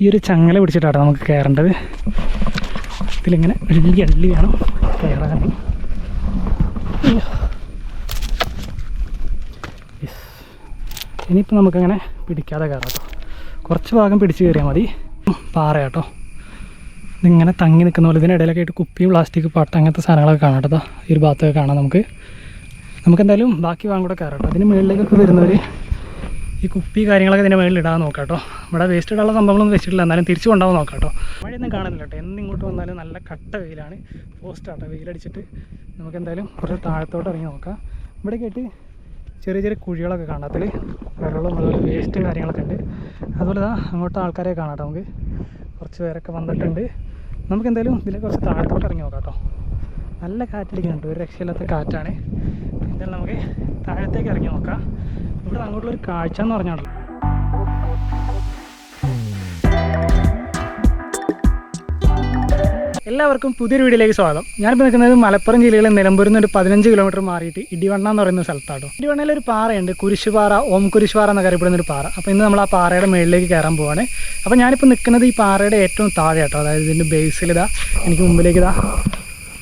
ഈ ഒരു ചങ്ങല പിടിച്ചിട്ടാണ് നമുക്ക് കയറേണ്ടത്. ഇതിലിങ്ങനെ അള്ളി അള്ളി വേണം. കയറാൻ. ഇനിയിപ്പോൾ നമുക്കങ്ങനെ പിടിക്കാതെ കയറാം കേട്ടോ. കുറച്ച് ഭാഗം പിടിച്ച് കയറിയാൽ മതി. പാറ കേട്ടോ ഇതിങ്ങനെ തങ്ങി നിൽക്കുന്ന പോലെ ഇതിനിടയിലൊക്കെ ആയിട്ട് കുപ്പിയും പ്ലാസ്റ്റിക് പട്ട അങ്ങനത്തെ സാധനങ്ങളൊക്കെ കാണാം കേട്ടോ. ഈ ഒരു ഭാഗത്തൊക്കെ കാണാം നമുക്ക്. നമുക്ക് എന്തായാലും ബാക്കി ഭാഗം കൂടെ കയറാം കേട്ടോ. അതിന് മുകളിലേക്കൊക്കെ വരുന്നവർ ഈ കുപ്പി കാര്യങ്ങളൊക്കെ ഇതിന്റെ മേളിൽ ഇടാൻ നോക്കാം കേട്ടോ ഇവിടെ വേസ്റ്റ് ഇടാനുള്ള സംഭവങ്ങളൊന്നും വെച്ചിട്ടില്ല. എന്നാലും തിരിച്ചു കൊണ്ടാവും നോക്കാം കേട്ടോ മഴയൊന്നും കാണുന്നില്ല കേട്ടോ. എന്നിങ്ങോട്ട് വന്നാലും നല്ല കട്ട വെയിലാണ്. പോസ്റ്റ് ആട്ടോ. വെയിലടിച്ചിട്ട് നമുക്ക് എന്തായാലും കുറച്ച് താഴത്തോട്ട് ഇറങ്ങി നോക്കാം. ഇവിടെ കേട്ട് ചെറിയ ചെറിയ കുഴികളൊക്കെ കാണാത്തിൽ വെള്ളവും അതുപോലെ വേസ്റ്റും കാര്യങ്ങളൊക്കെ ഉണ്ട്. അതുപോലെ തന്നെ അങ്ങോട്ട് ആൾക്കാരെ കാണാം നമുക്ക്. കുറച്ച് പേരൊക്കെ വന്നിട്ടുണ്ട്. നമുക്ക് എന്തായാലും ഇതിൽ കുറച്ച് താഴത്തോട്ട് ഇറങ്ങി നോക്കാം കേട്ടോ. നല്ല കാറ്റടിക്കുന്നുണ്ട്. ഒരു രക്ഷയില്ലാത്ത കാറ്റാണ്. എന്തായാലും നമുക്ക് താഴത്തേക്ക് ഇറങ്ങി നോക്കാം. ഇവിടെ അങ്ങോട്ടുള്ള ഒരു കാഴ്ച എന്ന് പറഞ്ഞാണല്ലോ എല്ലാവർക്കും പുതിയൊരു വീഡിയോയിലേക്ക് സ്വാഗതം. ഞാനിപ്പോൾ നിൽക്കുന്നത് മലപ്പുറം ജില്ലയിലെ നിലമ്പൂരിൽ നിന്ന് ഒരു പതിനഞ്ച് കിലോമീറ്റർ മാറിയിട്ട് ഇടിവണ്ണ എന്ന് പറയുന്ന സ്ഥലത്താട്ടോ. ഇടിവണ്ണയിൽ ഒരു പാറയുണ്ട്. കുരിശുപാറ ഓം കുരിശുപാറ എന്നൊക്കെ അറിയപ്പെടുന്ന ഒരു പാറ. അപ്പോൾ ഇന്ന് നമ്മൾ ആ പാറയുടെ മുകളിലേക്ക് കയറാൻ പോവാണ്. അപ്പോൾ ഞാനിപ്പോൾ നിൽക്കുന്നത് ഈ പാറയുടെ ഏറ്റവും താഴെ കേട്ടോ അതായത് ഇതിന്റെ ബേസിൽ ഇതാ എനിക്ക് മുമ്പിലേക്ക് ഇതാ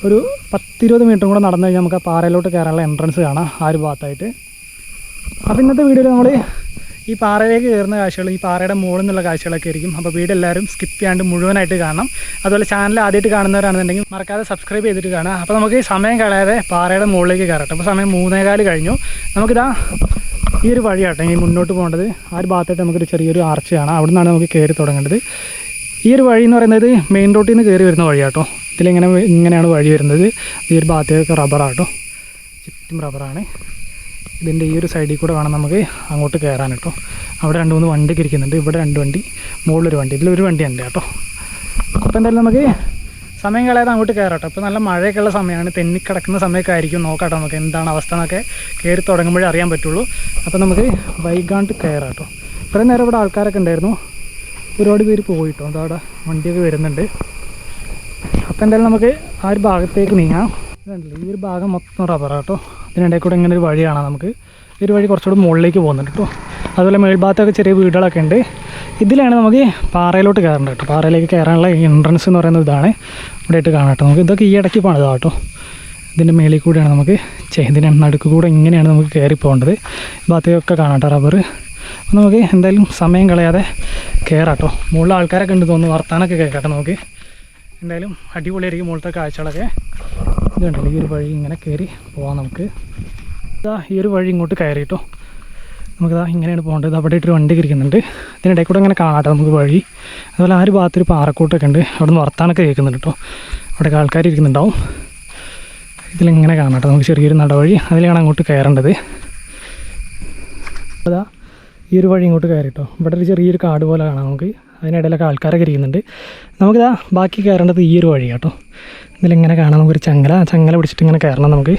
ഒരു പത്തിരുപത് മീറ്റർ കൂടെ നടന്നു കഴിഞ്ഞാൽ നമുക്ക് ആ പാറയിലോട്ട് കയറാനുള്ള എൻട്രൻസ് കാണാം ആ ഒരു ഭാഗത്തായിട്ട്. അപ്പോൾ ഇന്നത്തെ വീഡിയോയിൽ നമ്മൾ ഈ പാറയിലേക്ക് കയറുന്ന കാഴ്ചകൾ ഈ പാറയുടെ മുകളിൽ നിന്നുള്ള കാഴ്ചകളൊക്കെ ആയിരിക്കും. അപ്പോൾ വീഡിയോ എല്ലാവരും സ്കിപ്പ് ചെയ്യാണ്ട് മുഴുവനായിട്ട് കാണണം. അതുപോലെ ചാനൽ ആദ്യമായിട്ട് കാണുന്നവരാണെന്നുണ്ടെങ്കിൽ മറക്കാതെ സബ്സ്ക്രൈബ് ചെയ്തിട്ട് കാണാം അപ്പോൾ നമുക്ക് സമയം കളയാതെ പാറയുടെ മുകളിലേക്ക് കയറട്ടെ. അപ്പോൾ സമയം മൂന്നേകാൽ കഴിഞ്ഞു. നമുക്കിതാ ഈ ഒരു വഴിയാട്ടെ ഈ മുന്നോട്ട് പോകേണ്ടത്. ആ ഒരു ഭാഗത്തായിട്ട് നമുക്കൊരു ചെറിയൊരു ആർച്ച് കാണാം. അവിടെ നിന്നാണ് നമുക്ക് കയറി തുടങ്ങേണ്ടത്. ഈ ഒരു വഴി എന്ന് പറയുന്നത് മെയിൻ റോട്ടിൽ നിന്ന് കയറി വരുന്ന വഴിയാട്ടോ. ഇതിലിങ്ങനെ ഇങ്ങനെയാണ് വഴി വരുന്നത്? ഈ ഒരു ഭാഗത്തേക്ക് റബ്ബറാട്ടോ ചുറ്റും റബ്ബറാണ് ഇതിന്റെ ഈ ഒരു സൈഡിൽ കൂടെ വേണം നമുക്ക് അങ്ങോട്ട് കയറാൻ കേട്ടോ. അവിടെ രണ്ട് മൂന്ന് വണ്ടിക്ക് ഇരിക്കുന്നുണ്ട്. ഇവിടെ രണ്ട് വണ്ടി മുകളിലൊരു വണ്ടി. ഇതിലൊരു വണ്ടി ഉണ്ട് കേട്ടോ. അപ്പോൾ എന്തായാലും നമുക്ക് സമയം കളയാതെ അങ്ങോട്ട് കയറട്ടോ അപ്പോൾ നല്ല മഴയൊക്കെ ഉള്ള സമയമാണ്. തെന്നിക്കിടക്കുന്ന സമയമൊക്കെ ആയിരിക്കും. നോക്കാട്ടോ നമുക്ക് എന്താണ് അവസ്ഥ എന്നൊക്കെ കയറി തുടങ്ങുമ്പോഴേ അറിയാൻ പറ്റുള്ളൂ. അപ്പോൾ നമുക്ക് വൈകാണ്ട് കയറാം കേട്ടോ. ഇത്രയും നേരം ഇവിടെ ആൾക്കാരൊക്കെ ഉണ്ടായിരുന്നു. ഒരുപാട് പേര് പോയിട്ടോ. അതവിടെ വണ്ടിയൊക്കെ വരുന്നുണ്ട്. അപ്പോൾ എന്തായാലും നമുക്ക് ആ ഒരു ഭാഗത്തേക്ക് നീങ്ങാം. ഇതുണ്ടല്ലോ ഈ ഒരു ഭാഗം മൊത്തം റബ്ബറാണ് കേട്ടോ. അതിനിടയിൽ കൂടെ ഇങ്ങനെ ഒരു വഴി കാണാം നമുക്ക്. ഈ ഒരു വഴി കുറച്ചുകൂടി മുകളിലേക്ക് പോകുന്നുണ്ട് കേട്ടോ. അതുപോലെ മേൽഭാഗത്തൊക്കെ ചെറിയ വീടുകളൊക്കെ ഉണ്ട്. ഇതിലാണ് നമുക്ക് പാറയിലോട്ട് കയറേണ്ടത് കേട്ടോ. പാറയിലേക്ക് കയറാനുള്ള എൻട്രൻസ് എന്ന് പറയുന്ന ഇതാണ്. ഇവിടെ ആയിട്ട് നമുക്ക് ഇതൊക്കെ ഈ ഇടയ്ക്ക് പണിതാണ് കേട്ടോ. ഇതിന്റെ മേളിൽ കൂടെയാണ് നമുക്ക് ചെയ്തിന്റെ നടുക്ക് കൂടെ ഇങ്ങനെയാണ് നമുക്ക് കയറി പോകേണ്ടത്. ഭാഗത്തേക്കൊക്കെ കാണാട്ടോ റബ്ബർ അപ്പോൾ നമുക്ക് എന്തായാലും സമയം കളയാതെ കയറാട്ടോ മുകളിൽ ആൾക്കാരൊക്കെ ഉണ്ട് തോന്നുന്നു. വർത്താനൊക്കെ കേൾക്കട്ടെ നമുക്ക്. എന്തായാലും അടിപൊളിയായിരിക്കും മുകളിലത്തെ കാഴ്ചകളൊക്കെ. ഇതുണ്ടല്ലോ ഈ ഒരു വഴി ഇങ്ങനെ കയറി പോവാം നമുക്ക്. ഇതാ ഈ ഒരു വഴി ഇങ്ങോട്ട് കയറി കേട്ടോ. നമുക്കിതാ ഇങ്ങനെയാണ് പോകേണ്ടത്. അവിടെ ഇട്ടൊരു വണ്ടി ഇരിക്കുന്നുണ്ട്. ഇതിനിടയിൽ കൂടെ ഇങ്ങനെ കാണാട്ടോ നമുക്ക് വഴി. അതുപോലെ ആ ഒരു ഭാഗത്തൊരു പാറക്കൂട്ടൊക്കെ ഉണ്ട്. അവിടെ നിന്ന് വർത്താനൊക്കെ കേൾക്കുന്നുണ്ട് കേട്ടോ. അവിടെയൊക്കെ ആൾക്കാർ ഇരിക്കുന്നുണ്ടാവും. ഇതിലിങ്ങനെ കാണാട്ടോ നമുക്ക് ചെറിയൊരു നടവഴി അതിലാണ് അങ്ങോട്ട് കയറേണ്ടത്. അതാ ഈ ഒരു വഴി ഇങ്ങോട്ട് കയറിട്ടോ ഇവിടെ ഒരു ചെറിയൊരു കാട് പോലെ കാണാം നമുക്ക്. അതിനിടയിലൊക്കെ ആൾക്കാരൊക്കെ ഇരിക്കുന്നുണ്ട്. നമുക്കിതാ ബാക്കി കയറേണ്ടത് ഈ ഒരു വഴി കേട്ടോ ഇതിലിങ്ങനെ കാണാം നമുക്കൊരു ചങ്ങല. ചങ്ങല പിടിച്ചിട്ട് ഇങ്ങനെ കയറണം നമുക്ക്.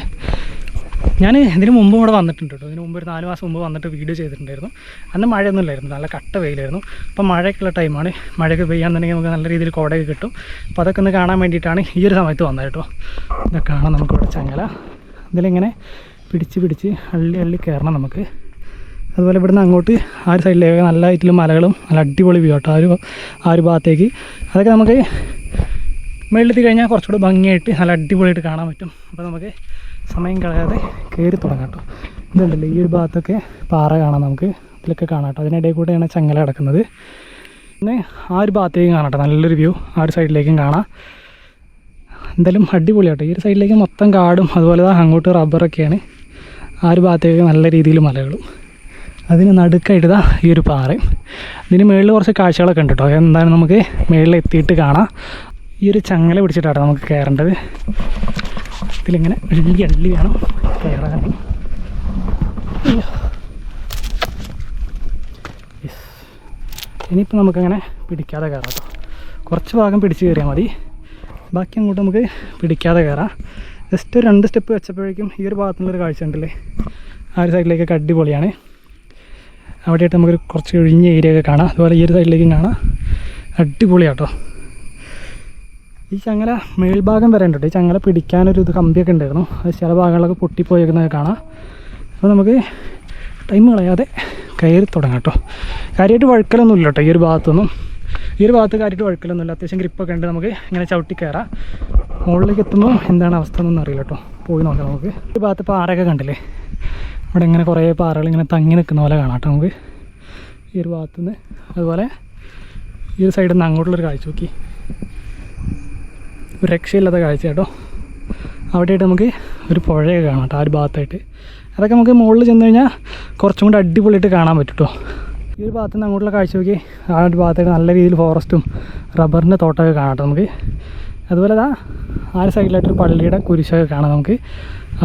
ഞാൻ ഇതിന് മുമ്പ് ഇവിടെ വന്നിട്ടുണ്ട് കേട്ടോ ഇതിന് മുമ്പ് ഒരു നാല് മാസം മുമ്പ് വന്നിട്ട് വീഡിയോ ചെയ്തിട്ടുണ്ടായിരുന്നു. അന്ന് മഴയൊന്നും ഇല്ലായിരുന്നു. നല്ല കട്ട വെയിലായിരുന്നു. അപ്പോൾ മഴയൊക്കെയുള്ള ടൈമാണ്. മഴയൊക്കെ പെയ്യാന്നുണ്ടെങ്കിൽ നമുക്ക് നല്ല രീതിയിൽ കോടയൊക്കെ കിട്ടും. അപ്പോൾ അതൊക്കെ ഒന്ന് കാണാൻ വേണ്ടിയിട്ടാണ് ഈ ഒരു സമയത്ത് വന്നത് കേട്ടോ ഇതൊക്കെ കാണാം നമുക്കിവിടെ ചങ്ങല. ഇതിലിങ്ങനെ പിടിച്ച് പിടിച്ച് അള്ളി അള്ളി കയറണം നമുക്ക്. അതുപോലെ ഇവിടുന്ന് അങ്ങോട്ട് ആ ഒരു സൈഡിലേക്ക് നല്ല ഇതിൽ മലകളും നല്ല അടിപൊളി വ്യൂ കേട്ടോ ആ ഒരു ആ ഒരു ഭാഗത്തേക്ക്. അതൊക്കെ നമുക്ക് മുകളിലെത്തി കഴിഞ്ഞാൽ കുറച്ചുകൂടെ ഭംഗിയായിട്ട് നല്ല അടിപൊളിയായിട്ട് കാണാൻ പറ്റും. അപ്പോൾ നമുക്ക് സമയം കളയാതെ കയറി തുടങ്ങാം കേട്ടോ ഇതുണ്ടല്ലോ ഈ ഒരു ഭാഗത്തൊക്കെ പാറ കാണാം നമുക്ക്. ഇതിലൊക്കെ കാണാം കേട്ടോ അതിനിടയിൽ കൂടെയാണ് ചങ്ങല കിടക്കുന്നത്. പിന്നെ ആ ഒരു ഭാഗത്തേക്കും കാണാം കേട്ടോ നല്ലൊരു വ്യൂ ആ ഒരു സൈഡിലേക്കും കാണാം. എന്തായാലും അടിപൊളിയാട്ടോ ഈ ഒരു സൈഡിലേക്ക് മൊത്തം കാടും അതുപോലെ അങ്ങോട്ട് റബ്ബറൊക്കെയാണ് ആ ഒരു ഭാഗത്തേക്ക് നല്ല രീതിയിൽ മലകളും. അതിന് നടുക്കായിട്ട് ഇതാ ഈ ഒരു പാറയും ഇതിന് മുകളിൽ കുറച്ച് കാഴ്ചകളൊക്കെ ഉണ്ട് കേട്ടോ. എന്താണ് നമുക്ക് മുകളിൽ എത്തിയിട്ട് കാണാം. ഈ ഒരു ചങ്ങല പിടിച്ചിട്ടാണ് നമുക്ക് കയറേണ്ടത്. ഇതിലിങ്ങനെ അള്ളി അള്ളി വേണം കയറാൻ. ഇനിയിപ്പോൾ നമുക്കങ്ങനെ പിടിക്കാതെ കയറാം കേട്ടോ. കുറച്ച് ഭാഗം പിടിച്ച് കയറിയാൽ മതി. ബാക്കി അങ്ങോട്ട് നമുക്ക് പിടിക്കാതെ കയറാം. ജസ്റ്റ് രണ്ട് സ്റ്റെപ്പ് വെച്ചപ്പോഴേക്കും ഈ ഒരു ഭാഗത്തുനിന്നൊരു കാഴ്ച ഉണ്ടല്ലേ ആ ഒരു സൈഡിലേക്കൊക്കെ അടിപൊളിയാണ്. അവിടെയായിട്ട് നമുക്കൊരു കുറച്ച് ഒഴിഞ്ഞ ഏരിയ ഒക്കെ കാണാം. അതുപോലെ ഈ ഒരു സൈഡിലേക്കും കാണാം. അടിപൊളിയാട്ടോ. ഈ ചങ്ങല മേൽഭാഗം വരെ ഉണ്ട്? ഈ ചങ്ങല പിടിക്കാനൊരു ഇത് കമ്പിയൊക്കെ ഉണ്ടായിരുന്നു. അത് ചില ഭാഗങ്ങളിലൊക്കെ പൊട്ടിപ്പോയേക്കുന്നതൊക്കെ കാണാം. അപ്പോൾ നമുക്ക് ടൈം കളയാതെ കയറി തുടങ്ങാം കേട്ടോ. കാര്യമായിട്ട് വഴുക്കലൊന്നും ഇല്ല കേട്ടോ ഈ ഒരു ഭാഗത്തൊന്നും. ഈ ഒരു ഭാഗത്ത് കാര്യമായിട്ട് വഴുക്കലൊന്നുമില്ല അത്യാവശ്യം ഗ്രിപ്പൊക്കെ ഉണ്ട്. നമുക്ക് ഇങ്ങനെ ചവിട്ടി കയറാം. മുകളിലേക്ക് എത്തുമ്പോൾ എന്താണ് അവസ്ഥ എന്നൊന്നും അറിയില്ല കേട്ടോ. പോയി നോക്കാം നമുക്ക്. ഈ ഭാഗത്ത് പാറയൊക്കെ കണ്ടില്ലേ? ഇവിടെ ഇങ്ങനെ കുറേ പാറകൾ ഇങ്ങനെ തങ്ങി നിൽക്കുന്ന പോലെ കാണാം കേട്ടോ നമുക്ക്. ഈ ഒരു ഭാഗത്തു നിന്ന് അതുപോലെ ഈ ഒരു സൈഡിൽ നിന്ന് അങ്ങോട്ടുള്ളൊരു കാഴ്ച നോക്കി. ഒരു രക്ഷയില്ലാത്ത കാഴ്ച കേട്ടോ. അവിടെയായിട്ട് നമുക്ക് ഒരു പുഴയൊക്കെ കാണാം കേട്ടോ ആ ഒരു ഭാഗത്തായിട്ട്. അതൊക്കെ നമുക്ക് മുകളിൽ ചെന്ന് കഴിഞ്ഞാൽ കുറച്ചും കൂടി അടിപൊളിയായിട്ട് കാണാൻ പറ്റും കേട്ടോ. ഈ ഒരു ഭാഗത്ത് നിന്ന് അങ്ങോട്ടുള്ള കാഴ്ച നോക്കി. ആ ഒരു ഭാഗത്തേക്ക് നല്ല രീതിയിൽ ഫോറസ്റ്റും റബ്ബറിന്റെ തോട്ടമൊക്കെ കാണാം നമുക്ക്. അതുപോലെ ആ ഒരു സൈഡിലായിട്ടൊരു പള്ളിയുടെ കുരിശൊക്കെ കാണാം നമുക്ക്.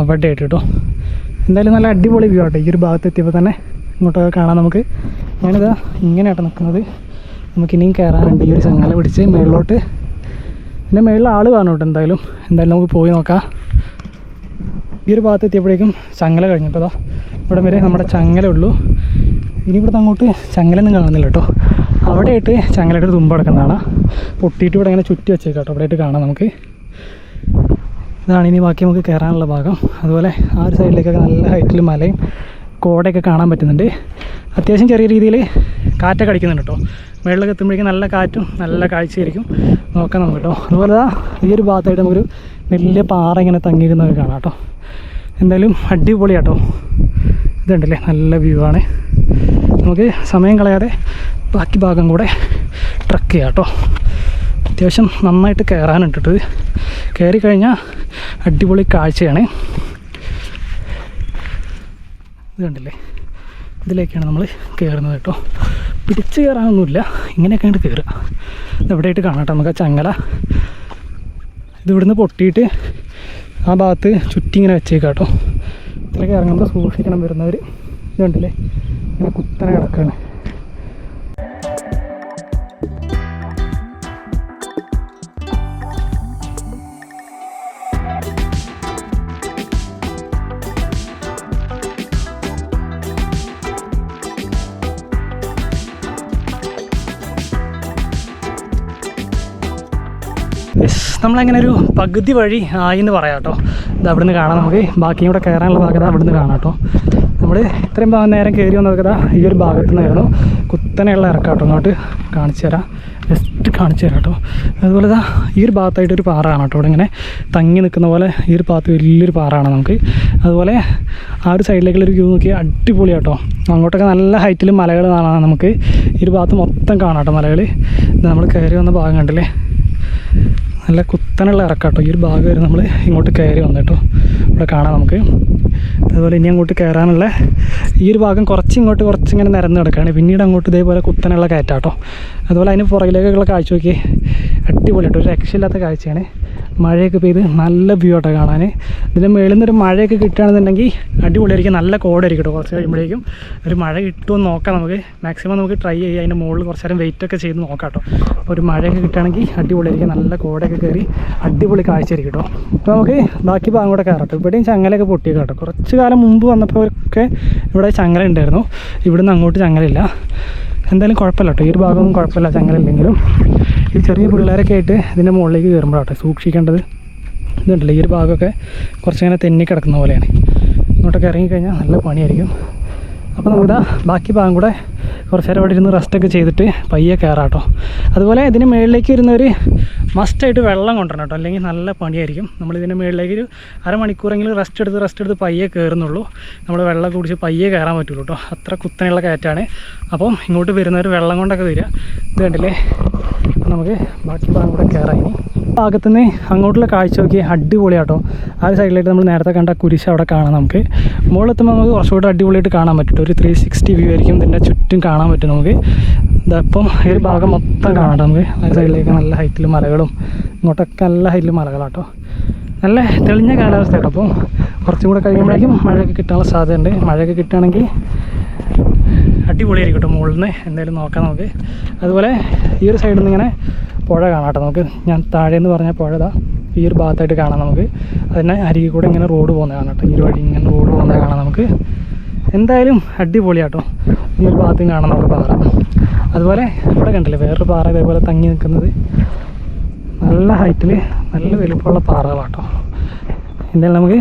അവിടെ ആയിട്ട് കേട്ടോ. എന്തായാലും നല്ല അടിപൊളി വ്യൂ ആട്ടോ. ഈ ഒരു ഭാഗത്ത് എത്തിയപ്പോൾ തന്നെ ഇങ്ങോട്ടൊക്കെ കാണാം നമുക്ക്. ഞാനിതാ ഇങ്ങനെയാട്ടോ നിൽക്കുന്നത് നമുക്ക് ഇനിയും കയറാനുണ്ട് ഈ ഒരു ചങ്ങല പിടിച്ച് മേളിലോട്ട്. പിന്നെ മേളിൽ ആൾ കാണും കേട്ടോ എന്തായാലും. എന്തായാലും നമുക്ക് പോയി നോക്കാം. ഈ ഒരു ഭാഗത്ത് എത്തിയപ്പോഴേക്കും ചങ്ങല കഴിഞ്ഞപ്പോൾ ദാ ഇവിടെ വരെ നമ്മുടെ ചങ്ങല ഉള്ളൂ. ഇനി ഇവിടുന്ന് അങ്ങോട്ട് ചങ്ങലൊന്നും കാണുന്നില്ല കേട്ടോ. അവിടെയായിട്ട് ചങ്ങലയുടെ തുമ്പ് കിടക്കുന്നതാണ്. പൊട്ടിയിട്ട് ഇവിടെ ഇങ്ങനെ ചുറ്റി വെച്ചേക്കാം കേട്ടോ. അവിടെയായിട്ട് കാണാം നമുക്ക്. ഇതാണ് ഇനി ബാക്കി നമുക്ക് കയറാനുള്ള ഭാഗം. അതുപോലെ ആ ഒരു സൈഡിലേക്കൊക്കെ നല്ല ഹൈറ്റിൽ മലയും കോടയൊക്കെ കാണാൻ പറ്റുന്നുണ്ട്. അത്യാവശ്യം ചെറിയ രീതിയിൽ കാറ്റൊക്കെ അടിക്കുന്നുണ്ട് കേട്ടോ. മുകളിലൊക്കെ എത്തുമ്പോഴേക്കും നല്ല കാറ്റും നല്ല കാഴ്ചയായിരിക്കും. നോക്കാം നമുക്ക് കേട്ടോ. അതുപോലെ ഈ ഒരു ഭാഗത്തായിട്ട് നമുക്കൊരു വലിയ പാറ ഇങ്ങനെ തങ്ങിയിരുന്നൊക്കെ കാണാം കേട്ടോ. എന്തായാലും അടിപൊളിയാട്ടോ ഇതുണ്ടല്ലേ? നല്ല വ്യൂ ആണ്. നമുക്ക് സമയം കളയാതെ ബാക്കി ഭാഗം കൂടെ ട്രക്ക് ചെയ്യാം കേട്ടോ. അത്യാവശ്യം നന്നായിട്ട് കയറാനിട്ടിട്ട് കയറി കഴിഞ്ഞാൽ അടിപൊളി കാഴ്ചയാണ്. ഇത് കണ്ടില്ലേ? ഇതിലേക്കാണ് നമ്മൾ കയറുന്നത് കേട്ടോ. പിടിച്ച് കയറാനൊന്നുമില്ല. ഇങ്ങനെയൊക്കെ കണ്ട് കയറുക. എവിടെയായിട്ട് കാണാം നമുക്ക് ആ ചങ്ങല. ഇതിവിടുന്ന് പൊട്ടിയിട്ട് ആ ഭാഗത്ത് ചുറ്റി ഇങ്ങനെ വെച്ചേക്കാം കേട്ടോ. ഇതിലൊക്കെ ഇറങ്ങുമ്പോൾ സൂക്ഷിക്കണം വരുന്നവർ ഇത് കണ്ടില്ലേ? ഇങ്ങനെ കുത്തനെ കിടക്കുകയാണ് നമ്മളങ്ങനെ ഒരു പകുതി വഴി ആയി എന്ന് പറയാം കേട്ടോ ഇത് അവിടെ നിന്ന് കാണാം നമുക്ക്. ബാക്കിയും കൂടെ കയറാനുള്ള ഭാഗത്ത് അവിടെ നിന്ന് കാണാം കേട്ടോ. നമ്മൾ ഇത്രയും ഭാഗം നേരം കയറി വന്നതൊക്കെ ഈ ഒരു ഭാഗത്ത് നിന്നായിരുന്നു കുത്തനെയുള്ള ഇറക്കാം കേട്ടോ അങ്ങോട്ട് കാണിച്ചു തരാം. ജസ്റ്റ് കാണിച്ചു തരാം കേട്ടോ. അതുപോലെ ദാ ഈ ഒരു ഭാഗത്തായിട്ട് ഒരു പാറയാണ് കേട്ടോ. ഇവിടെ ഇങ്ങനെ തങ്ങി നിൽക്കുന്ന പോലെ ഈ ഒരു ഭാഗത്ത് വലിയൊരു പാറയാണ് നമുക്ക്. അതുപോലെ ആ ഒരു സൈഡിലേക്കുള്ള ഒരു വ്യൂ നോക്കി അടിപൊളി കേട്ടോ. അങ്ങോട്ടൊക്കെ നല്ല ഹൈറ്റിൽ മലകൾ കാണാം നമുക്ക്. ഈ ഒരു ഭാഗത്ത് മൊത്തം കാണാം കേട്ടോ മലകൾ നമ്മൾ കയറി വന്ന ഭാഗം കണ്ടില്ലേ? നല്ല കുത്തനുള്ള ഇറക്കാട്ടോ. ഈ ഒരു ഭാഗം വരെ നമ്മൾ ഇങ്ങോട്ട് കയറി വന്നിട്ടോ. ഇവിടെ കാണാം നമുക്ക്. അതുപോലെ ഇനി അങ്ങോട്ട് കയറാനുള്ള ഈ ഒരു ഭാഗം കുറച്ച് ഇങ്ങോട്ട് കുറച്ച് ഇങ്ങനെ നിരന്ന് കിടക്കുകയാണ്. പിന്നീട് അങ്ങോട്ട് ഇതേപോലെ കുത്തനുള്ള കയറ്റാട്ടോ. അതുപോലെ അതിന് പുറകിലേക്കുള്ള കാഴ്ച നോക്കി അടിപൊളിയായിട്ട് ഒരു രക്ഷയില്ലാത്ത കാഴ്ചയാണ്. മഴയൊക്കെ പെയ്ത് നല്ല വ്യൂ ആട്ടോ കാണാൻ ഇതിന്റെ മേളിൽ നിന്നൊരു മഴയൊക്കെ കിട്ടുകയാണെന്നുണ്ടെങ്കിൽ അടിപൊളിയായിരിക്കും. നല്ല കോടായിരിക്കും കേട്ടോ കുറച്ച് കഴിയുമ്പോഴേക്കും. ഒരു മഴ കിട്ടുമെന്ന് നോക്കാം നമുക്ക്. മാക്സിമം നമുക്ക് ട്രൈ ചെയ്യാം. അതിന്റെ മുകളിൽ കുറച്ച് നേരം വെയിറ്റ് ഒക്കെ ചെയ്ത് നോക്കാം കേട്ടോ അപ്പോൾ ഒരു മഴയൊക്കെ കിട്ടുകയാണെങ്കിൽ അടിപൊളിയായിരിക്കും. നല്ല കോടയൊക്കെ കയറി അടിപൊളി കാഴ്ചയായിരിക്കും കേട്ടോ അപ്പോൾ നമുക്ക് ബാക്കി ഭാഗം കൂടെ കയറട്ടോ ഇവിടെയും ചങ്ങലയൊക്കെ പൊട്ടിയൊക്കെ കേട്ടോ കുറച്ച് കാലം മുമ്പ് വന്നപ്പോഴൊക്കെ ഇവിടെ ചങ്ങല ഉണ്ടായിരുന്നു. ഇവിടുന്ന് അങ്ങോട്ട് ചങ്ങലയില്ല. എന്തായാലും കുഴപ്പമില്ല കേട്ടോ. ഈ ഒരു ഭാഗമൊന്നും കുഴപ്പമില്ല ചങ്ങലില്ലെങ്കിലും. ഈ ചെറിയ പിള്ളേരൊക്കെ ആയിട്ട് ഇതിന്റെ മുകളിലേക്ക് കയറുമ്പോഴാട്ടോ സൂക്ഷിക്കേണ്ടത്. ഇതുണ്ടല്ലോ ഈ ഒരു ഭാഗമൊക്കെ കുറച്ചിങ്ങനെ തെന്നി കിടക്കുന്ന പോലെയാണ്. ഇങ്ങോട്ടൊക്കെ ഇറങ്ങിക്കഴിഞ്ഞാൽ നല്ല പണിയായിരിക്കും. അപ്പോൾ നമുക്ക് ബാക്കി ഭാഗം കൂടെ കുറച്ച് നേരം അവിടെ ഇരുന്ന് റെസ്റ്റൊക്കെ ചെയ്തിട്ട് പയ്യെ കയറാം കേട്ടോ അതുപോലെ ഇതിന് മുകളിലേക്ക് വരുന്നവർ മസ്റ്റായിട്ട് വെള്ളം കൊണ്ടുവരണം കേട്ടോ. അല്ലെങ്കിൽ നല്ല പണിയായിരിക്കും. നമ്മൾ ഇതിന്റെ മുകളിലേക്ക് ഒരു അരമണിക്കൂറെങ്കിലും റെസ്റ്റ് എടുത്ത് റെസ്റ്റ് എടുത്ത് പയ്യെ കയറുന്നുള്ളൂ നമ്മൾ വെള്ളം കുടിച്ച് പയ്യെ കയറാൻ പറ്റുള്ളൂ കേട്ടോ. അത്ര കുത്തനെയുള്ള കയറ്റാണ്. അപ്പം ഇങ്ങോട്ട് വരുന്നവർ വെള്ളം കൊണ്ടൊക്കെ വരിക. ഇത് കണ്ടില്ലേ? നമുക്ക് ബാക്കി ഭാഗം കൂടെ കയറാം ഇനി. ഭാഗത്തുനിന്ന് അങ്ങോട്ടുള്ള കാഴ്ച നോക്കി അടിപൊളിയാട്ടോ. ആ ഒരു സൈഡിലായിട്ട് നമ്മൾ നേരത്തെ കണ്ട കുരിശ് അവിടെ കാണാം നമുക്ക്. മുകളിലെത്തുമ്പോൾ നമുക്ക് കുറച്ചുകൂടെ അടിപൊളിയായിട്ട് കാണാൻ പറ്റും ഒരു ത്രീ സിക്സ്റ്റി വ്യൂ ആയിരിക്കും ഇതിന്റെ ചുറ്റും കാണാൻ പറ്റും നമുക്ക്. ഇതപ്പം ഈ ഒരു ഭാഗം മൊത്തം കാണാം നമുക്ക്. ആ സൈഡിലേക്ക് നല്ല ഹൈറ്റിൽ മലകളും ഇങ്ങോട്ടൊക്കെ നല്ല ഹൈറ്റിൽ മലകളാട്ടോ നല്ല തെളിഞ്ഞ കാലാവസ്ഥ കേട്ടോ അപ്പോൾ കുറച്ചും കൂടെ കഴിയുമ്പോഴേക്കും മഴയൊക്കെ കിട്ടാനുള്ള സാധ്യതയുണ്ട്. മഴയൊക്കെ കിട്ടുകയാണെങ്കിൽ അടിപൊളിയായിരിക്കും കേട്ടോ മുകളിൽ നിന്ന് എന്തായാലും നോക്കാം നമുക്ക്. അതുപോലെ ഈ ഒരു സൈഡിൽ നിന്ന് ഇങ്ങനെ പുഴ കാണാം കേട്ടോ നമുക്ക്. ഞാൻ താഴെ എന്ന് പറഞ്ഞ പുഴ ഇതാ ഈ ഒരു ഭാഗത്തായിട്ട് കാണാം നമുക്ക്. അതിനെ അരികിൽ കൂടെ ഇങ്ങനെ റോഡ് പോകുന്നത് കാണാം കേട്ടോ ഈ ഒരു വഴി ഇങ്ങനെ റോഡ് പോകുന്നത് കാണാം നമുക്ക്. എന്തായാലും അടിപൊളിയാട്ടോ. ഈ ഒരു ഭാഗത്തും കാണാം നമുക്ക് പാറ. അതുപോലെ ഇവിടെ കണ്ടില്ലേ വേറൊരു പാറ ഇതേപോലെ തങ്ങി നിൽക്കുന്നത്. നല്ല ഹൈറ്റിൽ നല്ല വലുപ്പമുള്ള പാറകളാട്ടോ. എന്തായാലും നമുക്ക്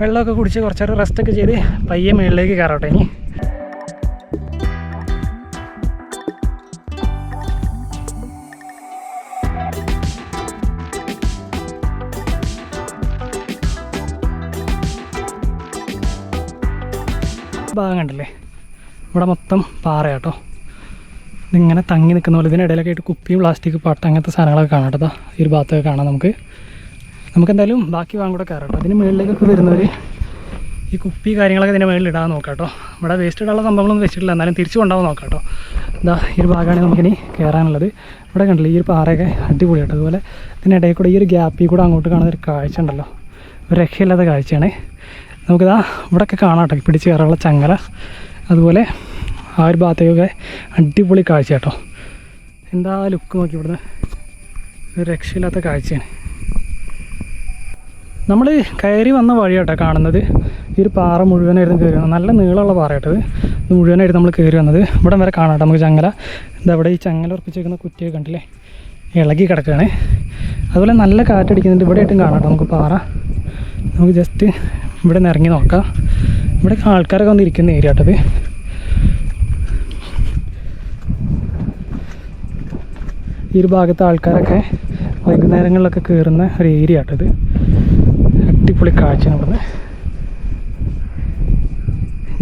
വെള്ളമൊക്കെ കുടിച്ച് കുറച്ചേരം റെസ്റ്റൊക്കെ ചെയ്ത് പയ്യെ മുകളിലേക്ക് കയറട്ടെ ഇനി. ഭാഗം കണ്ടില്ലേ? ഇവിടെ മൊത്തം പാറയാട്ടോ. ഇതിങ്ങനെ തങ്ങി നിൽക്കുന്ന പോലെ ഇതിനിടയിലൊക്കെ ആയിട്ട് കുപ്പിയും പ്ലാസ്റ്റിക് പട്ട അങ്ങനത്തെ സാധനങ്ങളൊക്കെ കാണാം കേട്ടോ. ഈ ഒരു ഭാഗത്തൊക്കെ കാണാം നമുക്ക്. നമുക്ക് എന്തായാലും ബാക്കി ഭാഗം കൂടെ കയറാം കേട്ടോ. അതിന് മുകളിലേക്കൊക്കെ വരുന്നവർ ഈ കുപ്പി കാര്യങ്ങളൊക്കെ ഇതിന്റെ മുകളിൽ ഇടാൻ നോക്കാം കേട്ടോ. ഇവിടെ വേസ്റ്റ് ഇടാനുള്ള സംഭവങ്ങളൊന്നും വെച്ചിട്ടില്ല. എന്നാലും തിരിച്ചു കൊണ്ടാവും നോക്കാം കേട്ടോ. ഇതാ ഈ ഒരു ഭാഗമാണ് നമുക്കിനി കയറാനുള്ളത്. ഇവിടെ കണ്ടില്ല ഈ ഒരു പാറയൊക്കെ അടിപൊളി കേട്ടോ. അതുപോലെ ഇതിനിടയിൽ കൂടെ ഈ ഒരു ഗ്യാപ്പിൽ കൂടെ അങ്ങോട്ട് കാണുന്ന ഒരു കാഴ്ച ഉണ്ടല്ലോ. ഒരു രക്ഷയില്ലാത്ത കാഴ്ചയാണ്. നമുക്കിതാ ഇവിടെയൊക്കെ കാണാം കേട്ടോ. പിടിച്ച് കയറാനുള്ള ചങ്ങല. അതുപോലെ ആ ഒരു ഭാഗത്തേക്കൊക്കെ അടിപൊളി കാഴ്ച കേട്ടോ. എന്താ ലുക്ക് നോക്കി ഇവിടുന്ന്? ഒരു രക്ഷയില്ലാത്ത കാഴ്ചയാണ്. നമ്മൾ കയറി വന്ന വഴി കേട്ടോ കാണുന്നത്. ഈ ഒരു പാറ മുഴുവനായിരുന്നു കയറി വന്നത്. നല്ല നീളമുള്ള പാറ കേട്ടത് ഇത്. മുഴുവനായിട്ട് നമ്മൾ കയറി വന്നത്. ഇവിടെ വരെ കാണാം കേട്ടോ നമുക്ക് ചങ്ങല. എന്താ ഇവിടെ ഈ ചങ്ങല ഉറപ്പിച്ചേക്കുന്ന കുറ്റിയൊക്കെ കണ്ടില്ലേ? ഇളകി കിടക്കുകയാണ് അതുപോലെ നല്ല കാറ്റടിക്കുന്നുണ്ട്. ഇവിടെ ആയിട്ടും കാണാം കേട്ടോ നമുക്ക് പാറ. നമുക്ക് ജസ്റ്റ് ഇവിടെ നിന്ന് ഇറങ്ങി നോക്കാം. ഇവിടെ ആൾക്കാരൊക്കെ വന്നിരിക്കുന്ന ഏരിയ കേട്ടത് ഈ ഒരു ഭാഗത്തെ ആൾക്കാരൊക്കെ വൈകുന്നേരങ്ങളിലൊക്കെ കയറുന്ന ഒരു ഏരിയ കേട്ടത് അടിപൊളി കാഴ്ചയാണ് ഇവിടുന്ന്.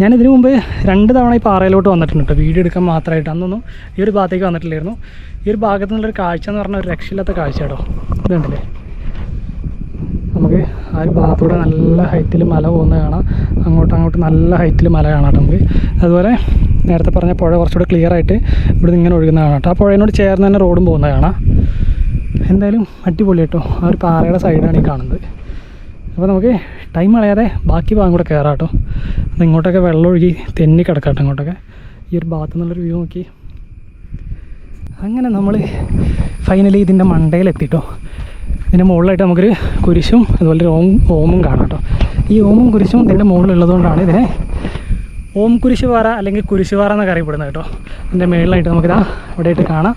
ഞാൻ ഇതിനു മുമ്പ് രണ്ട് തവണ ഈ പാറയിലോട്ട് വന്നിട്ടുണ്ട് വീഡിയോ എടുക്കാൻ മാത്രമായിട്ട്. അന്നൊന്നും ഈ ഒരു ഭാഗത്തേക്ക് വന്നിട്ടില്ലായിരുന്നു. ഈ ഒരു ഭാഗത്തു നിന്നുള്ളൊരു കാഴ്ച എന്ന് പറഞ്ഞാൽ ഒരു രക്ഷയില്ലാത്ത കാഴ്ച കേട്ടോ ഇതുണ്ടല്ലേ ആ ഒരു ഭാഗത്തൂടെ നല്ല ഹൈറ്റിൽ മല പോകുന്നത് കാണാം. അങ്ങോട്ടും അങ്ങോട്ടും നല്ല ഹൈറ്റിൽ മല കാണാം നമുക്ക്. അതുപോലെ നേരത്തെ പറഞ്ഞ പുഴ കുറച്ചുകൂടെ ക്ലിയർ ആയിട്ട് ഇവിടെ നിന്ന് ഇങ്ങനെ ഒഴുകുന്ന കാണാം ആ പുഴയോട് ചേർന്ന് തന്നെ റോഡും പോകുന്നത് കാണാം. എന്തായാലും അടിപൊളി കേട്ടോ. ആ ഒരു പാറയുടെ സൈഡാണ് ഈ കാണുന്നത്. അപ്പോൾ നമുക്ക് ടൈം കളയാതെ ബാക്കി ഭാഗം കൂടെ കയറാം കേട്ടോ. ഇങ്ങോട്ടൊക്കെ വെള്ളം ഒഴുകി തെന്നി കിടക്കാം ഇങ്ങോട്ടൊക്കെ. ഈ ഒരു ഭാഗത്തു നിന്നുള്ളൊരു വ്യൂ നോക്കി. അങ്ങനെ നമ്മൾ ഫൈനലി ഇതിന്റെ മണ്ടയിലെത്തിട്ടോ ഇതിന്റെ മുകളിലായിട്ട് നമുക്കൊരു കുരിശും അതുപോലെ ഒരു ഓം ഓമും കാണാം കേട്ടോ. ഈ ഓമും കുരിശും ഇതിന്റെ മുകളിലുള്ളതുകൊണ്ടാണ് ഇതിനെ ഓം കുരിശുപാറ അല്ലെങ്കിൽ കുരിശുപാറ എന്നൊക്കെ അറിയപ്പെടുന്നത് കേട്ടോ. ഇതിന്റെ മുകളിലായിട്ട് നമുക്കിതാ ഇവിടെയായിട്ട് കാണാം.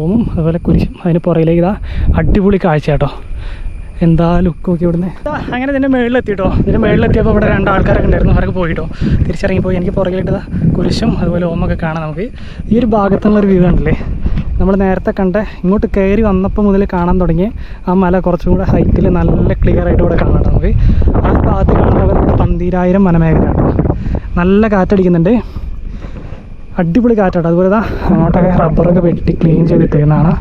ഓമും അതുപോലെ കുരിശും അതിന് പുറകിലേക്ക് ഇതാ അടിപൊളി കാഴ്ച കേട്ടോ. എന്താ ലുക്ക് നോക്കി ഇവിടുന്ന്? അങ്ങനെ ഇതിന്റെ മുകളിലെത്തിട്ടോ ഇതിന്റെ മുകളിലെത്തിയപ്പോൾ ഇവിടെ രണ്ട് ആൾക്കാരൊക്കെ ഉണ്ടായിരുന്നു. അവരൊക്കെ പോയിട്ടോ തിരിച്ചിറങ്ങിപ്പോയി. എനിക്ക് പുറകിലിട്ട് ഇതാ കുരിശും അതുപോലെ ഓമൊക്കെ കാണാം നമുക്ക്. ഈ ഒരു ഭാഗത്തുള്ളൊരു വ്യൂ കണ്ടില്ലേ? നമ്മൾ നേരത്തെ കണ്ട ഇങ്ങോട്ട് കയറി വന്നപ്പോൾ മുതൽ കാണാൻ തുടങ്ങി ആ മല കുറച്ചും കൂടെ ഹൈറ്റിൽ നല്ല ക്ലിയർ ആയിട്ട് ഇവിടെ കാണാം നമുക്ക്. ആ ഭാഗത്ത് കാണുന്നത് പന്തീരായിരം വനമേഖലയാണ്. നല്ല കാറ്റടിക്കുന്നുണ്ട്. അടിപൊളി കാറ്റാണ് അതുപോലെ തന്നെ അങ്ങോട്ടൊക്കെ റബ്ബറൊക്കെ വെട്ടി ക്ലീൻ ചെയ്തിട്ടേക്കുന്നതാണ്.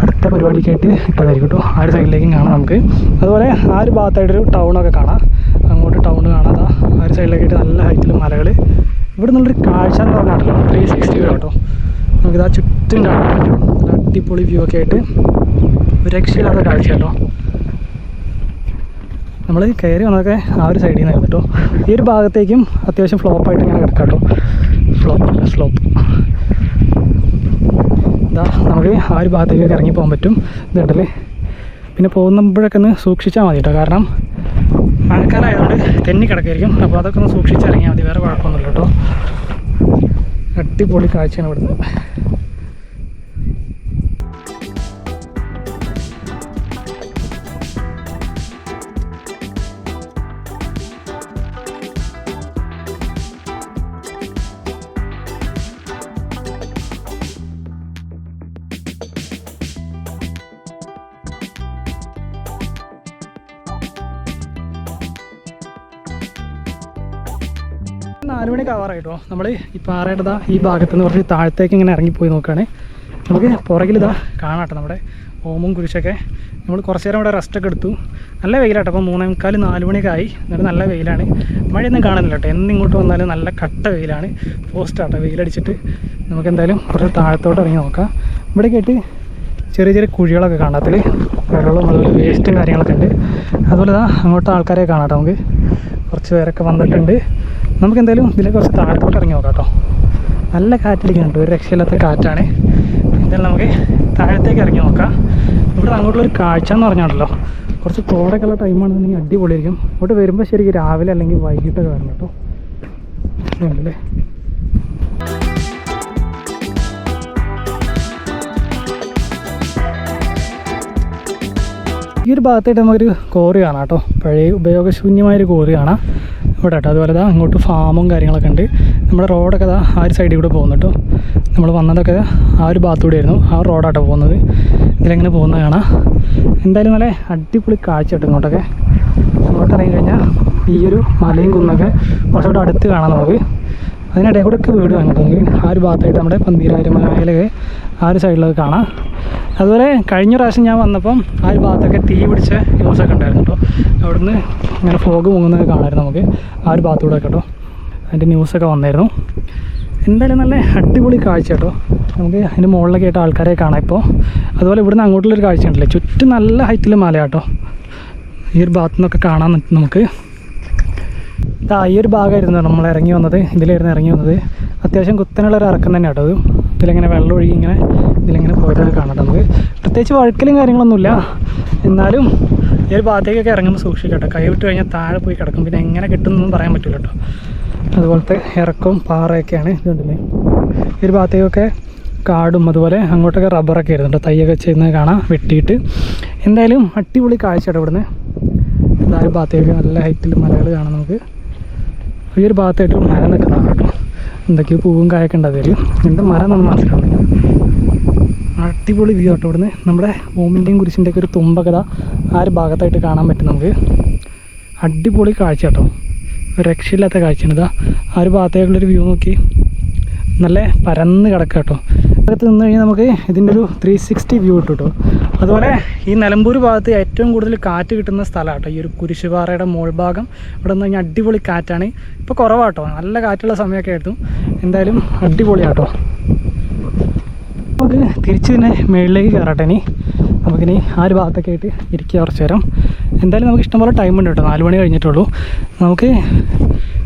അടുത്ത പരിപാടിക്കായിട്ട് ഇട്ടതായിരിക്കും കേട്ടോ. ആ ഒരു സൈഡിലേക്കും കാണാം നമുക്ക്. അതുപോലെ ആ ഒരു ഭാഗത്തായിട്ടൊരു ടൗണൊക്കെ കാണാം. അങ്ങോട്ട് ടൗൺ കാണാതെ ആ ഒരു സൈഡിലേക്കായിട്ട് നല്ല ഹൈറ്റിൽ മലകൾ ഇവിടെ നിന്നുള്ളൊരു കാഴ്ച എന്ന് പറഞ്ഞാണല്ലോ ത്രീ സിക്സ്റ്റി കേട്ടോ നമുക്കിതാ ചുറ്റും കാണാൻ പറ്റും നല്ല അടിപൊളി വ്യൂ ഒക്കെ ആയിട്ട് ഒരു രക്ഷയില്ലാത്ത കാഴ്ച കേട്ടോ. നമ്മൾ കയറി വന്നതൊക്കെ ആ ഒരു സൈഡിൽ നിന്ന് കേട്ടോ. ഈ ഒരു ഭാഗത്തേക്കും അത്യാവശ്യം ഫ്ലോപ്പായിട്ട് ഇങ്ങനെ കിടക്കാം കേട്ടോ. ഫ്ലോപ്പ് അല്ല സ്ലോപ്പ് ഇതാ നമുക്ക് ആ ഒരു ഭാഗത്തേക്ക് ഇറങ്ങി പോകാൻ പറ്റും. ഇതുണ്ടല്ലേ പിന്നെ പോകുമ്പോഴൊക്കെ ഒന്ന് സൂക്ഷിച്ചാൽ മതി കേട്ടോ. കാരണം മഴക്കാലമായതുകൊണ്ട് തെന്നി കിടക്കായിരിക്കും അപ്പോൾ അതൊക്കെ ഒന്ന് സൂക്ഷിച്ചിറങ്ങിയാൽ മതി. വേറെ കുഴപ്പമൊന്നുമില്ല കേട്ടോ. അടിപൊളി കാഴ്ചയാണ് ഇവിടുന്ന് കവറായിട്ടോ നമ്മൾ ഈ പാറയുടെ ഈ ഭാഗത്ത് നിന്ന് കുറച്ച് താഴത്തേക്ക് ഇങ്ങനെ ഇറങ്ങിപ്പോയി നോക്കുകയാണ് നമുക്ക് പുറകിൽ ഇതാ കാണാട്ടോ നമ്മുടെ ഓമും കുരിശൊക്കെ. നമ്മൾ കുറച്ച് നേരം ഇവിടെ റെസ്റ്റൊക്കെ എടുത്തു. നല്ല വെയിലാട്ടോ. അപ്പോൾ മൂന്നേ മുക്കാൽ നാല് മണിയൊക്കെ ആയി. എന്നിട്ട് നല്ല വെയിലാണ്. മഴയൊന്നും കാണുന്നില്ല കേട്ടോ എന്നിങ്ങോട്ട് വന്നാലും നല്ല കട്ട വെയിലാണ്. പോസ്റ്റ് ആട്ടോ. വെയിലടിച്ചിട്ട് നമുക്ക് എന്തായാലും കുറച്ച് താഴത്തോട്ട് ഇറങ്ങി നോക്കാം. ഇവിടെ കേട്ട് ചെറിയ ചെറിയ കുഴികളൊക്കെ കാണാത്തിൽ വെള്ളവും അതുപോലെ വേസ്റ്റും കാര്യങ്ങളൊക്കെ ഉണ്ട്. അതുപോലെ ഇതാ അങ്ങോട്ട് ആൾക്കാരെ കാണാം നമുക്ക്. കുറച്ച് പേരൊക്കെ വന്നിട്ടുണ്ട്. നമുക്ക് എന്തായാലും ഇതിലെ കുറച്ച് താഴത്തോട്ട് ഇറങ്ങി നോക്കാം കേട്ടോ. നല്ല കാറ്റടിക്കുന്നുണ്ട്. ഒരു രക്ഷയില്ലാത്ത കാറ്റാണ്. എന്തായാലും നമുക്ക് താഴത്തേക്ക് ഇറങ്ങി നോക്കാം. ഇവിടെ അങ്ങോട്ടുള്ളൊരു കാഴ്ച എന്ന് പറഞ്ഞാണല്ലോ. കുറച്ച് കോടൊക്കെ ഉള്ള ടൈമാണെന്നുണ്ടെങ്കിൽ അടിപൊളിയായിരിക്കും. ഇങ്ങോട്ട് വരുമ്പോൾ ശരിക്കും രാവിലെ അല്ലെങ്കിൽ വൈകിട്ടൊക്കെ വരണം കേട്ടോ. ഇതുണ്ടല്ലേ? ഈ ഒരു ഭാഗത്തായിട്ട് നമുക്കൊരു കോറി കാണാം കേട്ടോ. പഴയ ഉപയോഗശൂന്യമായൊരു കോറി കാണാം. ഇവിടെ കേട്ടോ. അതുപോലെ ഇതാ അങ്ങോട്ട് ഫാമും കാര്യങ്ങളൊക്കെ ഉണ്ട്. നമ്മുടെ റോഡൊക്കെ ഇതാ ആ ഒരു സൈഡിൽ കൂടെ പോകുന്നു കേട്ടോ. നമ്മൾ വന്നതൊക്കെ ആ ഒരു ഭാഗത്തൂടെ ആയിരുന്നു. ആ റോഡാട്ടോ പോകുന്നത്. ഇതിലെങ്ങനെ പോകുന്നത് കാണാം. എന്തായാലും നല്ല അടിപൊളി കാഴ്ച കേട്ടോ ഇങ്ങോട്ടൊക്കെ. ഇങ്ങോട്ടിറങ്ങി കഴിഞ്ഞാൽ ഈ ഒരു മലയും കുന്നൊക്കെ കുറച്ചുകൂടെ അടുത്ത് കാണാം നമുക്ക്. അതിനിടയിൽ കൂടെ ഒക്കെ വീട് നമുക്ക് ആ ഒരു ഭാഗത്തായിട്ട് നമ്മുടെ പന്തീരായിരം മലയിലൊക്കെ ആ ഒരു സൈഡിലൊക്കെ കാണാം. അതുപോലെ കഴിഞ്ഞ പ്രാവശ്യം ഞാൻ വന്നപ്പം ആ ഒരു ഭാഗത്തൊക്കെ തീ പിടിച്ച ന്യൂസൊക്കെ ഉണ്ടായിരുന്നു കേട്ടോ. അവിടുന്ന് ഇങ്ങനെ ഫോഗ് പൊങ്ങുന്നതൊക്കെ കാണാമായിരുന്നു നമുക്ക് ആ ഒരു ഭാഗത്തൂടെ കേട്ടോ. അതിന്റെ ന്യൂസൊക്കെ വന്നായിരുന്നു. എന്തായാലും നല്ല അടിപൊളി കാഴ്ച കേട്ടോ. നമുക്ക് അതിന്റെ മുകളിലൊക്കെ ആയിട്ട് ആൾക്കാരെ കാണാം ഇപ്പോൾ. അതുപോലെ ഇവിടുന്ന് അങ്ങോട്ടുള്ളൊരു കാഴ്ച ഉണ്ടല്ലേ ചുറ്റും നല്ല ഹൈറ്റിൽ മല കേട്ടോ. ഈ ഒരു ഭാഗത്തു നിന്നൊക്കെ കാണാൻ നമുക്ക് ആ ഈ ഒരു ഭാഗമായിരുന്നു നമ്മൾ ഇറങ്ങി വന്നത്. ഇതിലായിരുന്നു ഇറങ്ങി വന്നത്. അത്യാവശ്യം കുത്തനുള്ള ഒരു ഇറക്കം തന്നെ കേട്ടോ ഇതിലിങ്ങനെ വെള്ളം ഒഴുകി ഇങ്ങനെ ഇതിലിങ്ങനെ പോയതൊക്കെ കാണാം നമുക്ക് പ്രത്യേകിച്ച് വഴുക്കലും കാര്യങ്ങളൊന്നുമില്ല. എന്നാലും ഈ ഒരു ഭാഗത്തേക്കൊക്കെ ഇറങ്ങുമ്പോൾ സൂക്ഷിക്കട്ടോ കൈ വിട്ട് കഴിഞ്ഞാൽ താഴെ പോയി കിടക്കും. പിന്നെ എങ്ങനെ കിട്ടുന്നൊന്നും പറയാൻ പറ്റില്ല കേട്ടോ. അതുപോലത്തെ ഇറക്കവും പാറയൊക്കെയാണ് ഇതുണ്ടല്ലേ ഈ ഒരു ഭാഗത്തേക്കൊക്കെ കാടും അതുപോലെ അങ്ങോട്ടൊക്കെ റബ്ബറൊക്കെ ആയിരുന്നു തയ്യൊക്കെ ചെയ്യുന്നത് കാണാം. വെട്ടിയിട്ട്. എന്തായാലും അടിപൊളി കാഴ്ച കേട്ടോ ഇവിടുന്ന് ഭാഗത്തേക്ക് നല്ല ഹൈറ്റിൽ മലകൾ കാണാം നമുക്ക്. ഈ ഒരു ഭാഗത്തായിട്ട് മരം നിൽക്കുന്നതാണ് കേട്ടോ. എന്തൊക്കെയോ പൂവും കായൊക്കെ ഉണ്ട് അതിൽ എന്താ മരം നമ്മൾ മനസ്സിലാവുന്നില്ല. അടിപൊളി വ്യൂ കേട്ടോ ഇവിടുന്ന്. നമ്മുടെ ഓമിന്റെയും കുരിശിന്റെയൊക്കെ ഒരു തുമ്പകത ആ ഒരു ഭാഗത്തായിട്ട് കാണാൻ പറ്റും നമുക്ക്. അടിപൊളി കാഴ്ച കേട്ടോ. രക്ഷയില്ലാത്ത കാഴ്ചയാണ് ഇതാ. ആ ഒരു ഭാഗത്തേക്കുള്ളൊരു വ്യൂ നോക്കി. നല്ല പരന്ന് കിടക്കുക കേട്ടോ. അകത്ത് നിന്ന് കഴിഞ്ഞാൽ നമുക്ക് ഇതിന്റെ ഒരു ത്രീ സിക്സ്റ്റി വ്യൂ കിട്ടും കേട്ടോ. അതുപോലെ ഈ നിലമ്പൂർ ഭാഗത്ത് ഏറ്റവും കൂടുതൽ കാറ്റ് കിട്ടുന്ന സ്ഥലമാട്ടോ ഈ ഒരു കുരിശുപാറയുടെ മോൾ ഭാഗം. ഇവിടെ നിന്ന് കഴിഞ്ഞാൽ അടിപൊളി കാറ്റാണ്. ഇപ്പോൾ കുറവാട്ടോ. നല്ല കാറ്റുള്ള സമയമൊക്കെ ആയിരുന്നു. എന്തായാലും അടിപൊളിയാട്ടോ. നമുക്ക് തിരിച്ച് തന്നെ മേളിലേക്ക് കയറട്ടെ ഇനി. നമുക്കിനി ആ ഒരു ഭാഗത്തൊക്കെ ആയിട്ട് ഇരിക്കുക കുറച്ച് നേരം. എന്തായാലും നമുക്ക് ഇഷ്ടംപോലെ ടൈം ഉണ്ട് കേട്ടോ. നാല് മണി കഴിഞ്ഞിട്ടുള്ളൂ. നമുക്ക്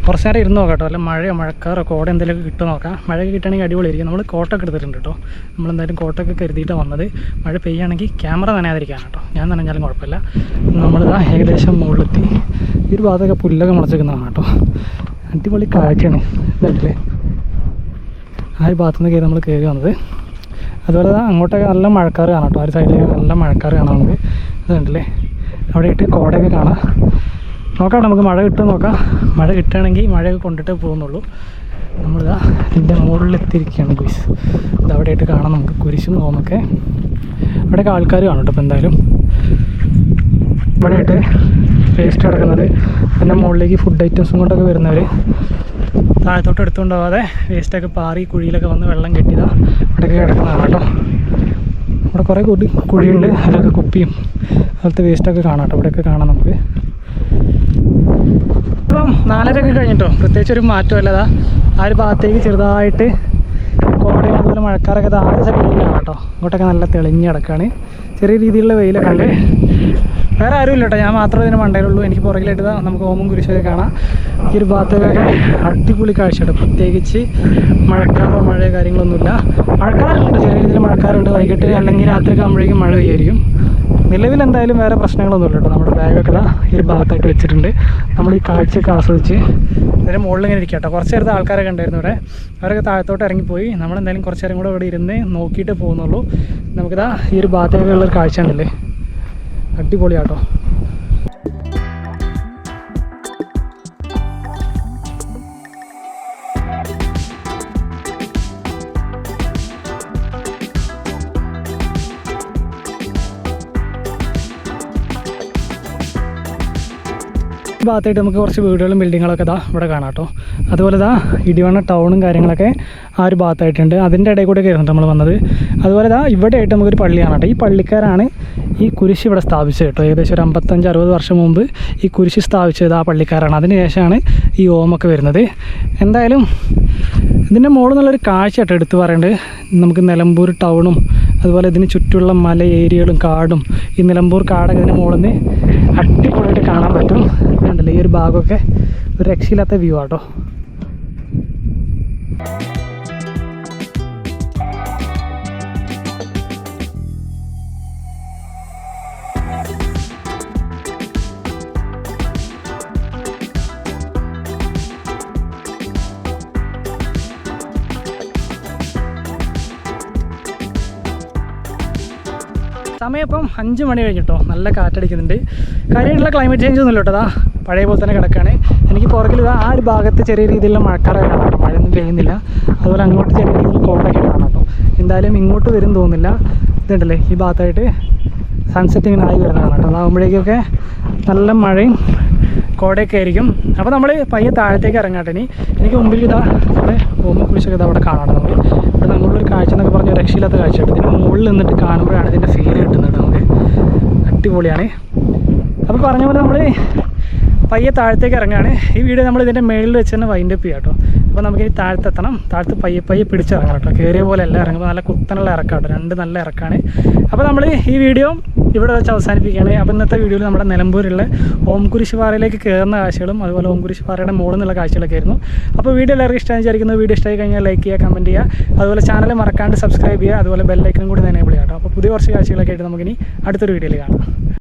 കുറച്ച് നേരം ഇരുന്ന് നോക്കാം കേട്ടോ. അല്ല മഴയോ മഴക്കാറോ കോട എന്തെങ്കിലുമൊക്കെ കിട്ടുമോ നോക്കാം. മഴയൊക്കെ കിട്ടുകയാണെങ്കിൽ അടിപൊളിയായിരിക്കും. നമ്മൾ കോട്ടൊക്കെ എടുത്തിട്ടുണ്ട് കേട്ടോ. നമ്മളെന്തായാലും കോട്ടൊക്കെ കരുതിയിട്ട് വന്നത്. മഴ പെയ്യുകയാണെങ്കിൽ ക്യാമറ നനയാതിരിക്കാൻ കേട്ടോ. ഞാൻ നനഞ്ഞാലും കുഴപ്പമില്ല. നമ്മളിതാ ഏകദേശം മുകളിലെത്തി. ഈ ഒരു ഭാഗത്തൊക്കെ പുല്ലൊക്കെ മുളച്ചിരിക്കുന്നതാണ് കേട്ടോ. അടിപൊളി കാഴ്ചയാണ്. ഇതല്ലേ? ആ ഒരു ഭാഗത്തു നിന്ന് നമ്മൾ കയറി വന്നത്. അതുപോലെ അങ്ങോട്ടൊക്കെ നല്ല മഴക്കാറ് കാണാം കേട്ടോ. ആ ഒരു സൈഡിലേക്ക് നല്ല മഴക്കാറ് കാണാം നമുക്ക്. അതുണ്ടല്ലേ അവിടെ ഇട്ട് കോടയൊക്കെ കാണാം. നോക്കാം നമുക്ക് മഴ കിട്ടും നോക്കാം. മഴ കിട്ടുകയാണെങ്കിൽ മഴയൊക്കെ കൊണ്ടിട്ടേ പോകുന്നുള്ളൂ. നമ്മളിതാ ഇതിന്റെ മുകളിൽ എത്തിയിരിക്കുകയാണ് ഗുയ്സ് ഇത് അവിടെ ആയിട്ട് കാണാം നമുക്ക് കുരിശും നോമൊക്കെ അവിടെയൊക്കെ ആൾക്കാർ കാണും ഇപ്പോൾ എന്തായാലും. ഇവിടെയായിട്ട് വേസ്റ്റ് കിടക്കുന്നത് പിന്നെ മുകളിലേക്ക് ഫുഡ് ഐറ്റംസും കൊണ്ടൊക്കെ വരുന്നവർ താഴത്തോട്ട് എടുത്തുകൊണ്ടാവാതെ വേസ്റ്റൊക്കെ പാറി കുഴിയിലൊക്കെ വന്ന് വെള്ളം കെട്ടിയതാ ഇവിടെയൊക്കെ കിടക്കുന്നതാണ് കേട്ടോ. ഇവിടെ കുറേ കുടി കുഴിയുണ്ട് അതിലൊക്കെ കുപ്പിയും അതുപോലത്തെ വേസ്റ്റൊക്കെ കാണാം കേട്ടോ. ഇവിടെയൊക്കെ കാണാം നമുക്ക്. ഇപ്പം നാലരയൊക്കെ കഴിഞ്ഞിട്ടോ. പ്രത്യേകിച്ച് ഒരു മാറ്റമല്ലതാ ആ ഒരു ഭാഗത്തേക്ക് ചെറുതായിട്ട് കോടയും അതുപോലെ മഴക്കാരൊക്കെ ഇത് ആ ഒരു സൈഡിലേക്ക് കാണാം കേട്ടോ ഇങ്ങോട്ടൊക്കെ നല്ല തെളിഞ്ഞ് കിടക്കുകയാണ് ചെറിയ രീതിയിലുള്ള വെയിലൊക്കെ ഉണ്ട്. വേറെ ആരുമില്ല കേട്ടോ ഞാൻ മാത്രമേ ഇതിന് മണ്ടയിലുള്ളൂ. എനിക്ക് പുറകിലായിട്ട് നമുക്ക് ഓമും കുരിശൊക്കെ കാണാം. ഈ ഒരു ഭാഗത്തേക്കൊക്കെ അടിപൊളി കാഴ്ചയുണ്ട് പ്രത്യേകിച്ച് മഴക്കാറോ മഴയോ കാര്യങ്ങളൊന്നുമില്ല. മഴക്കാറുണ്ട് ചെറിയ രീതിയിൽ മഴക്കാറുണ്ട്. വൈകിട്ട് അല്ലെങ്കിൽ രാത്രി ആകുമ്പോഴേക്കും മഴ പെയ്യായിരിക്കും. നിലവിൽ എന്തായാലും വേറെ പ്രശ്നങ്ങളൊന്നുമില്ല കേട്ടോ. നമ്മുടെ ബാഗൊക്കെ ഈ ഒരു ഭാഗത്തായിട്ട് വെച്ചിട്ടുണ്ട്. നമ്മൾ ഈ കാഴ്ചയൊക്കെ ആസ്വദിച്ച് ഇതിന്റെ മുകളിൽ ഇങ്ങനെ ഇരിക്കുക കേട്ടോ. കുറച്ച് നേരത്തെ ആൾക്കാരൊക്കെ ഉണ്ടായിരുന്നു ഇവിടെ. അവരൊക്കെ താഴത്തോട്ട് ഇറങ്ങിപ്പോയി. നമ്മളെന്തായാലും കുറച്ച് നേരം കൂടെ ഇവിടെ ഇരുന്ന് നോക്കിയിട്ട് പോകുന്നുള്ളൂ. നമുക്കിതാ ഈ ഒരു ഭാഗത്തേക്കുള്ളൊരു കാഴ്ച ഉണ്ടല്ലേ അടിപൊളിയാട്ടോ. ഭാഗത്തായിട്ട് നമുക്ക് കുറച്ച് വീടുകളും ബിൽഡിങ്ങുകളൊക്കെ ഇതാ ഇവിടെ കാണാം കേട്ടോ. അതുപോലെ ഇതാ ഇടിവണ്ണ ടൗണും കാര്യങ്ങളൊക്കെ ആ ഒരു ഭാഗത്തായിട്ടുണ്ട്. അതിന്റെ ഇടയിൽ കൂടെ ആയിരുന്നു നമ്മൾ വന്നത്. അതുപോലെ ഇതാ ഇവിടെ ആയിട്ട് നമുക്കൊരു പള്ളിയാണ് കേട്ടോ. ഈ പള്ളിക്കാരാണ് ഈ കുരിശ് ഇവിടെ സ്ഥാപിച്ചത് കേട്ടോ. ഏകദേശം ഒരു അമ്പത്തഞ്ച് അറുപത് വർഷം മുമ്പ് ഈ കുരിശ് സ്ഥാപിച്ചത് ആ പള്ളിക്കാരാണ്. അതിന് ശേഷമാണ് ഈ ഓമൊക്കെ വരുന്നത്. എന്തായാലും ഇതിന്റെ മുകളിൽ നിന്നുള്ളൊരു കാഴ്ച കേട്ടോ എടുത്തു പറയേണ്ടത് നമുക്ക് നിലമ്പൂർ ടൗണും അതുപോലെ ഇതിന് ചുറ്റുമുള്ള മല ഏരിയകളും കാടും ഈ നിലമ്പൂർ കാടൊക്കെ ഇതിന്റെ മുകളിൽ നിന്ന് അടിപൊളിയായിട്ട് കാണാൻ പറ്റും. കണ്ടല്ലേ ഈ ഒരു ഭാഗമൊക്കെ ഒരു രക്ഷയില്ലാത്ത വ്യൂ ആട്ടോ. സമയം ഇപ്പം അഞ്ച് മണി കഴിഞ്ഞിട്ടോ. നല്ല കാറ്റടിക്കുന്നുണ്ട്. കാര്യമായിട്ടുള്ള ക്ലൈമറ്റ് ചേഞ്ച് ഒന്നുമില്ല കേട്ടോ പഴയ പോലെ തന്നെ കിടക്കുകയാണ് എനിക്ക് പുറകിൽ ആ ഒരു ഭാഗത്ത് ചെറിയ രീതിയിലുള്ള മഴക്കാറൊക്കെ കാണാം. കേട്ടോ മഴയൊന്നും പെയ്യുന്നില്ല. അതുപോലെ അങ്ങോട്ട് ചെറിയ രീതിയിൽ കോട്ടൊക്കെ കാണാം കേട്ടോ. എന്തായാലും ഇങ്ങോട്ട് വരും തോന്നുന്നില്ല. ഇതുണ്ടല്ലേ ഈ ഭാഗത്തായിട്ട് സൺസെറ്റ് ഇങ്ങനെ ആയി വരുന്നതാണ് കേട്ടോ. അതാകുമ്പോഴേക്കൊക്കെ നല്ല മഴയും കോടയൊക്കെ ആയിരിക്കും. അപ്പോൾ നമ്മൾ പയ്യെ താഴത്തേക്ക് ഇറങ്ങാട്ടെ ഇനി. എനിക്ക് മുമ്പിൽ ഇതാ നമ്മുടെ ഓമ കുരിശൊക്കെ ഇതാ അവിടെ കാണാം നമുക്ക്. ഇവിടെ നമ്മളുള്ളൊരു കാഴ്ച എന്നൊക്കെ പറഞ്ഞാൽ രക്ഷയില്ലാത്ത കാഴ്ച ഇതിന് മുകളിൽ നിന്നിട്ട് കാണുമ്പോഴാണ് ഇതിന്റെ ഫീൽ കിട്ടുന്നത് നമുക്ക്. അടിപൊളിയാണ്. അപ്പോൾ പറഞ്ഞ പോലെ നമ്മൾ പയ്യെ താഴത്തേക്ക് ഇറങ്ങുകയാണ്. ഈ വീഡിയോ നമ്മൾ ഇതിന്റെ മേളിൽ വെച്ച് തന്നെ വൈൻഡപ്പ് ചെയ്യാം കേട്ടോ അപ്പോൾ നമുക്ക് ഈ താഴത്തെത്തണം. താഴത്ത് പയ്യെ പയ്യെ പിടിച്ചിറങ്ങണം കേട്ടോ. കയറിയ പോലെ അല്ല ഇറങ്ങുമ്പോൾ നല്ല കുത്തനുള്ള ഇറക്കാം കേട്ടോ. രണ്ട് നല്ല ഇറക്കാണ്. അപ്പോൾ നമ്മൾ ഈ വീഡിയോ ഇവിടെ വെച്ച് അവസാനിപ്പിക്കുകയാണ്. അപ്പോൾ ഇന്നത്തെ വീഡിയോയിൽ നമ്മുടെ നിലമ്പൂരിലെ ഓം കുരിശുപാറയിലേക്ക് കയറുന്ന കാഴ്ചകളും അതുപോലെ ഓം കുരിശുപാറയുടെ മുകളിൽ നിന്നുള്ള കാഴ്ചകളൊക്കെ ആയിരുന്നു. അപ്പോൾ വീഡിയോ എല്ലാവർക്കും ഇഷ്ടമായി വിചാരിക്കുന്നു. വീഡിയോ ഇഷ്ടമായി കഴിഞ്ഞാൽ ലൈക്ക് ചെയ്യുക കമന്റ് ചെയ്യുക. അതുപോലെ ചാനൽ മറക്കാണ്ട് സബ്സ്ക്രൈബ് ചെയ്യുക. അതുപോലെ ബെല്ലൈക്കനും കൂടി എനേബിൾ ചെയ്യാം കേട്ടോ. അപ്പോൾ പുതിയ കുറച്ച് കാഴ്ചകളൊക്കെ ആയിട്ട് നമുക്കിനി അടുത്തൊരു വീഡിയോയിൽ കാണാം.